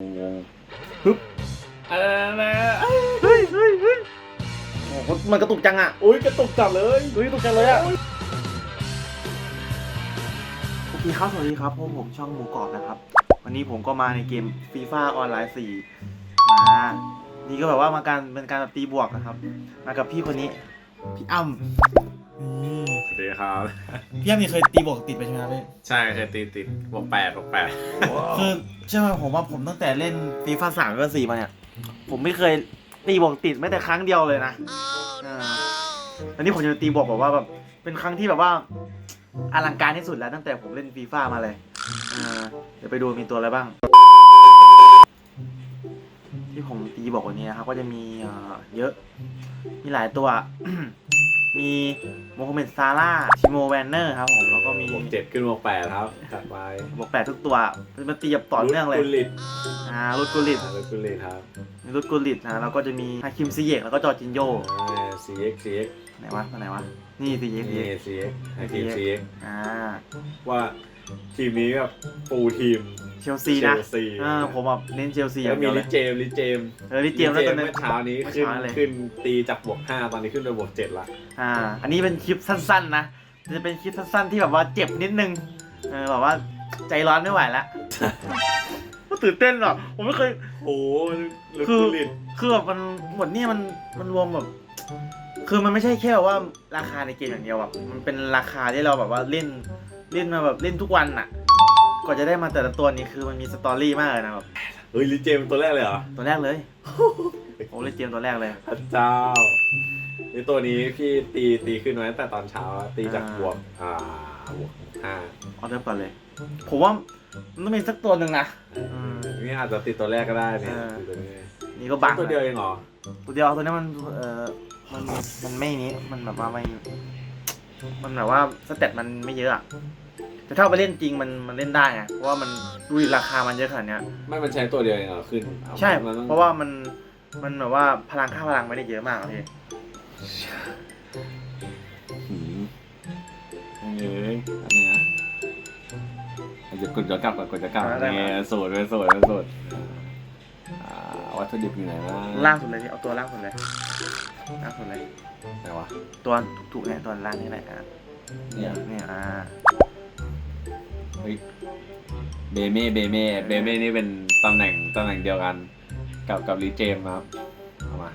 งงฮึบอะไรนะเฮ้ยเฮ้ยเฮ้ยโอ้โหมันกระตุกจังอะอุ้ยกระตุกจับเลยเฮ้ยกระตุกจังเลยอะโอเคครับสวัสดีครับพวกผมช่องหมูกรอบนะครับ วันนี้ผมก็มาในเกมฟีฟ่าออนไลน์4มานี่ก็แบบว่ามาการเป็นการแบบตีบวกนะครับ มากับพี่คนนี้พี่อ้ำ นี่สวัสดีครับพี่อ้ำนี่เคยตีบวกติดไปใช่ไหมครับพี่ใช่เคยตีติดบวกแปดบวกแปดคือใช่ไหมผมว่าผมตั้งแต่เล่นฟีฟ่าสามก็สี่มาเนี่ย ผมไม่เคยตีบวกติดแม้แต่ครั้งเดียวเลยนะอ่าอันนี้ผมจะตีบวกแบบว่าแบบเป็นครั้งที่แบบว่าอลังการที่สุดแล้วตั้งแต่ผมเล่นฟีฟ่ามาเลยอ่าเดี๋ยวไปดูมีตัวอะไรบ้าง ที่ผมตีบอกวันนี้นะครับก็จะมีเอ่อเยอะ มีหลายตัว มีโมฮัมเหม็ดซาร่าชิโมแวนเนอร์ครับผม แล้วก็มีบวกเจ็ดขึ้นบวกแปดครับจัดไปบวกแปดทุกตัวมันตีแบบต่อเนื่องเลยกุลิตอ่ารุดกุลิตอ่ากุลิตครับมีรุดกุลิตนะแล้วก็จะมีฮาคิมซิเยกแล้วก็จอร์จินโยซีเอ็กซีเอ็กไหนวะตัวไหนวะนี่ซิเยกนี่ซีเอ็กให้ทีมซีเอ็กอ่าว่า ทีมนี้แบบปูทีมเชลซีนะเชลซีอ่าผมแบบเน้นเชลซีอแล้วย่างมีเดียวเลลิยเจมส์ลิเจมส์เออลิเจมส์แล้วตัวนึงเมื่อเช้านี้เมื่อขึ้นเช้าเลยขึ้นตีจากบวกห้าตอนนี้ขึ้นไปบวกเจ็ดละ อ่า อันนี้เป็นคลิปสั้นๆนะจะเป็นคลิปสั้นๆที่แบบว่าเจ็บนิดนึงเออแบบว่าใจร้อนไม่ไหวแล้วก็ตื่นเต้นหรอกผมไม่เคย โอ้โหลุคือกุลิตคือแบบมันหมดเนี่ยมันมันรวมแบบ คือมันไม่ใช่แค่แบบว่าราคาในเกมอย่างเดียวแบบมันเป็นราคาที่เราแบบว่าเล่น เล่นมาแบบเล่นทุกวันอะกว่าจะได้มาแต่ละตัวนี้คือมันมีสตอรี่มากเลยนะแบบเฮ้ยลิเจมส์ตัวแรกเลยเหรอตัวแรกเลยโอ้เล่นเกมตัวแรกเลยพระเจ้าในตัวนี้พี่ตีตีขึ้นมาตั้งแต่ตอนเช้าอะตีจากอ่าบวกอ่าบวกห้าเอาเริ่มก่อนเลย ผมว่ามันต้องมีสักตัวหนึ่งนะอืมนี่อาจจะติดตัวแรกก็ได้เนี่ยเออติดตัวนี้นี่ก็บังตัวเดียวเองเหรอตัวเดียวตัวนี้มันเออมันมันไม่นี้มันแบบว่าไม่ มันแบบว่าสเตตมันไม่เยอะอะแต่ถ้าเอาไปเล่นจริงมันมันเล่นได้ไงเพราะว่ามันดูดิราคามันเยอะขนาดเนี้ยไม่มันใช้ตัวเดียวเองเหรอขึ้นเอาใช่ มันต้องเพราะว่ามันมันแบบว่าพลังค่าพลังไม่ได้เยอะมากอะพี่หืมเอ้ยอันนี้นะเดี๋ยวกดย้อนกลับก่อนกดย้อนกลับเนี่ยสูตรเป็นสูตรเป็นสูตรอ่า วัตถุดิบอยู่ไหนนะล่างสุดเลยพี่เอาตัวล่างสุดเลยล่างสุดเลย ไหนวะตัวถูกๆเนี่ยตัวล่างนี่แหละอะเนี่ยเนี่ยอ่าเฮ้ยเบเม่เบเม่เบเม่นี่เป็นตำแหน่งตำแหน่งเดียวกัน กับกับลีเจมส์นะครับเอามา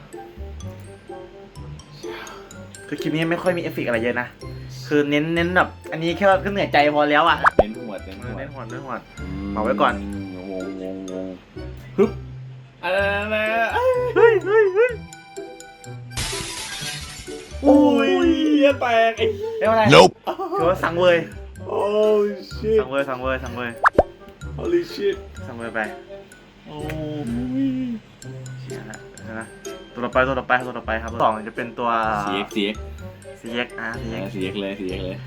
คือคลิปนี้ไม่ค่อยมีเอฟเฟกต์อะไรเยอะนะคือเน้นเน้นแบบอันนี้แค่ว่าก็เหนื่อยใจพอแล้วอะเน้นหัวเน้นหัวเน้นหัวเน้นหัวมเอาไว้ก่อนงงงงงงฮึบ อะไรนะเฮ้ยเฮ้ยเฮ้ยโอ้ยเหี้ยแตกไอ้เรียกว่าอะไร Nope. คือว่าสั่งเวยโอ้ชิตสั่งเวยสั่งเวยสั่งเวย holy shit สั่งเวยไปโอ้เชี่ยละเดี๋ยวนะตัวต่อไปตัวต่อไปตัวต่อไปครับสองจะเป็นตัวซีเอ็กซีเอ็ก CX อะ CX ซีเอ็กเลยซีเอ็กเลย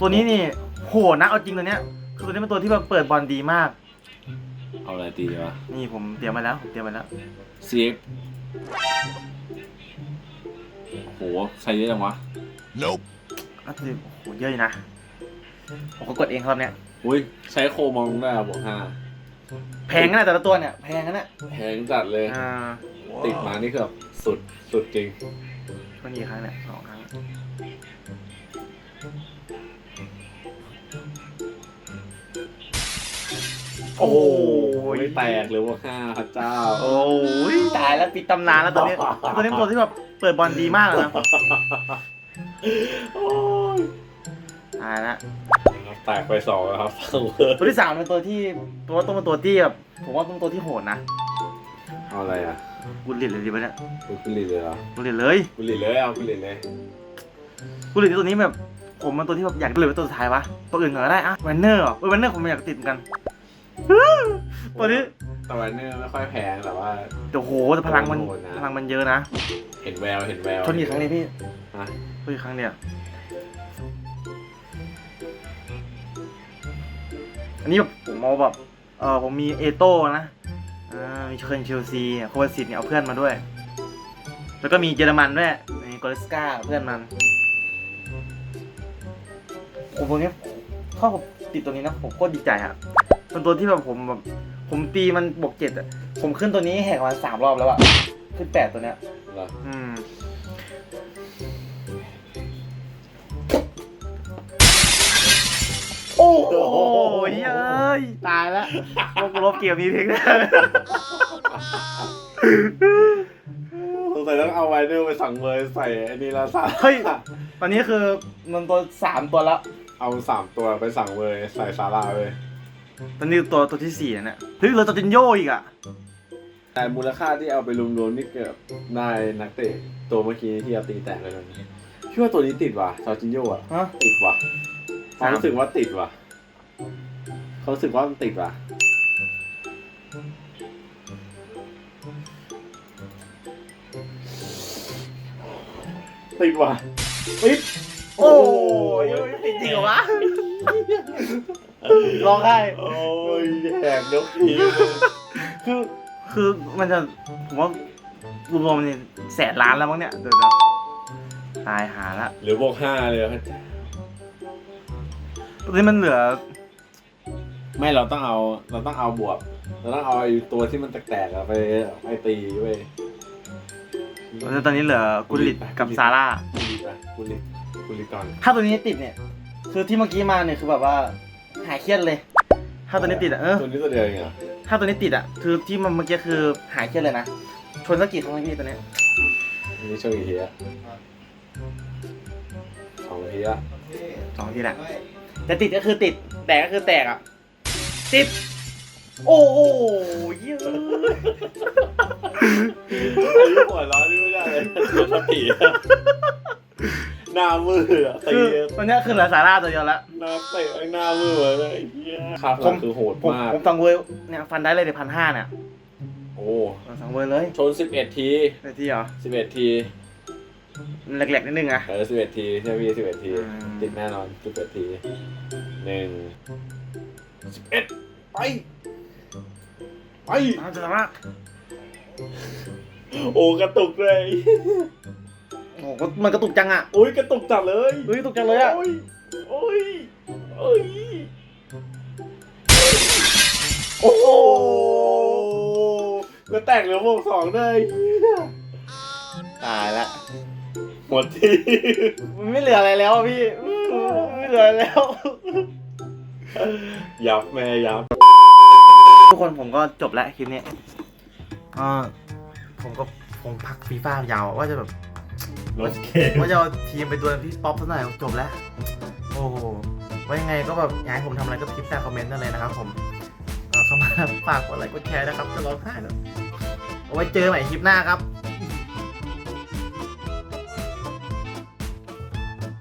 ตัวนี้นี่โหดนะเอาจริงตัวเนี้ยคือตัวนี้เป็นตัวที่แบบเปิดบอลดีมาก เอาอะไรตีวะ นี่ผมเตรียมมาแล้วผมเตรียมมาแล้วซีเอ็กโหใช้เยอะจังวะ Nope. ก็คือโอ้โหเยอะอยู่นะ ผมก็กดเองครับเนี่ยอุ้ยใช้โคมองได้อะบวกห้าแพงนะแต่ละตัวเนี่ยแพงนะเนี่ยแพงจัดเลย อ่าติดมานี่คือแบบสุดสุดจริงก็นี่ครั้งเนี่ยสองครั้งโอ้ ยแตกเลยว่าห้าพระเจ้า โอ้ยตายแล้วปิดตำนานแล้วตัวนี้ตัวนี้เป็นตัวที่แบบเปิดบอลดีมากเลยนะโอ้ยตายแล้วแตกไปสองแล้วครับตัวที่สามเป็นตัวที่ตัวต้องเป็นตัวที่แบบผมว่าต้องตัวที่โหดนะเอาอะไรอะกุลิตเลยดีปะเนี่ยกุลิตเลยเหรอกุลิตเลยกุลิตเลยเอากุลิตเลยกุลิตตัวนี้แบบผมมันตัวที่แบบอยากเลยเป็นตัวสุดท้ายวะตัวอื่นก่อนก็ได้อะแวนเนอร์เหรอเออแวนเนอร์ผมอยากติดเหมือนกัน ตัวนี้แต่วันนี้ไม่ค่อยแพงแต่ว่า โอ้โหแต่พลังมันโหดนะ พลังมันเยอะนะเห็นแววเห็นแววชนกี่ครั้งเนี่ยพี่ฮะชนกี่ครั้งเนี่ย อันนี้แบบผมเอาแบบเออผมมีเอโต้นะอ่ามีเคิร์นเชลซีโควาซิตเนี่ยเอาเพื่อนมาด้วย แล้วก็มีเยอรมันด้วยมีกอริสกาเพื่อนมันผมตัวนี้ถ้าผมติดตัวนี้นะผมโคตรดีใจอะเป็นตัวที่แบบผมแบบ ผผมตีมันบวกเจ็ดอะ ผมขึ้นตัวนี้แหกมาสามรอบแล้วอะ ขึ้นแปดตัวเนี้ย เหรออืม โอ้โหเย้ยตายแล้วลบลบเกี่ยวมีเพียงแค่สงสัยต้องเอาไวเนอร์ไปสั่งเลยใส่ไอ้นี่ละสั่งเฮ้ย ตอนนี้คือมันตัวสามตัวแล้ว เอาสามตัวไปสั่งเลยใส่ซาร่าเลย ตอนนี้ตัวตัวที่สี่แล้วเนี่ยเฮ้ยเราตัวจินโยอีกอะแต่มูลค่าที่เอาไปรวมๆนี่เกือบได้นักเตะตัวเมื่อกี้ที่เอาตีแตกเลยตอนนี้พี่ว่าตัวนี้ติดว่ะซาจินโยอะฮะติดว่ะความรู้สึกว่าติดว่ะเขารู้สึกว่ามันติดว่ะติดว่ะติดโอ้ยติดจริงเหรอวะ ร้องไห้โอ้ยแหกยกทีเลยคือคือมันจะผมว่ารวมๆเนี่ยแสนล้านแล้วมั้งเนี่ยเดี๋ยวเดี๋ยวตายหาละเหลือบวกห้าเลยตอนนี้มันเหลือไม่เราต้องเอาเราต้องเอาบวก เราต้องเอาไอ้ตัวที่มันแตกๆอะไปไปตีเว้ยตอนนี้เหลือกุลิตกับซาร่าคุณลิไปคุณลิคุณลิก่อน ถ้าตัวนี้ติดเนี่ย คือที่เมื่อกี้มาเนี่ยคือแบบว่าหายเครียดเลย ถ้าตัวนี้ติดอะเออตัวนี้ตัวเดียวเองเหรอถ้าตัวนี้ติดอะคือที่มันเมื่อกี้คือหายเครียดเลยนะชนสักกี่ครั้งแล้วพี่ตัวเนี้ยอันนี้โชว์กี่ทีอะสองทีอะสองทีแหละแต่ติดก็คือติดแตกก็คือแตกอะติด โอ้โหเยอะอายุหัวเร้อนนี่ไม่ได้เลยสติอะห น้ามืออะตีคือตอนเนี้ยคือเหลือซาร่าตัวเดียวแล้วหน้าเตะไอ้หน้ามือเลยไอ้เหี้ยครับผมคือโหดผมมาก ผมสั่งเวอร์เนี่ยฟันได้เลยในพันห้าเนี่ยโอ้สั่งเวอร์เลยชนสิบเอ็ดทีได้ที่เหรอสิบเอ็ดทีแหลกๆนิดนึงอะเออสิบเอ็ดทีใช่พี่สิบเอ็ดที อืม ติดแน่นอนสิบเอ็ดทีหนึ่งสิบเอ็ดไป ไปอ้าวจะทำว่าโอ้กระตุกเลย โอ้โหมันกระตุกจังอะโอ้ยกระตุกจัดเลยเฮ้ยกระตุกจังเลยอะโอ้ยโอ้ยโอ้ยโอ้โหแล้วแตกเหลือวงสองเลยตายละ หมดที่มันไม่เหลืออะไรแล้วอะพี่ไม่เหลืออะไรแล้ว ยับแม่ยับ ทุกคนผมก็จบแล้วคลิปนี้อ่าผมก็คงพักฟีฟ่ายาวว่าจะแบบ รถเกมว่าจะเอาทีมไปดวลพี่ป๊อปซะหน่อยจบแล้ว โอ้โหว่ายังไงก็แบบอยากให้ผมทำอะไรก็พิมพ์ใต้คอมเมนต์นั่นเลยนะครับผมเอ่อเข้ามาฝากกดไลค์กดแชร์นะครับจะร้องไห้แล้วเอาไว้เจอใหม่คลิปหน้าครับ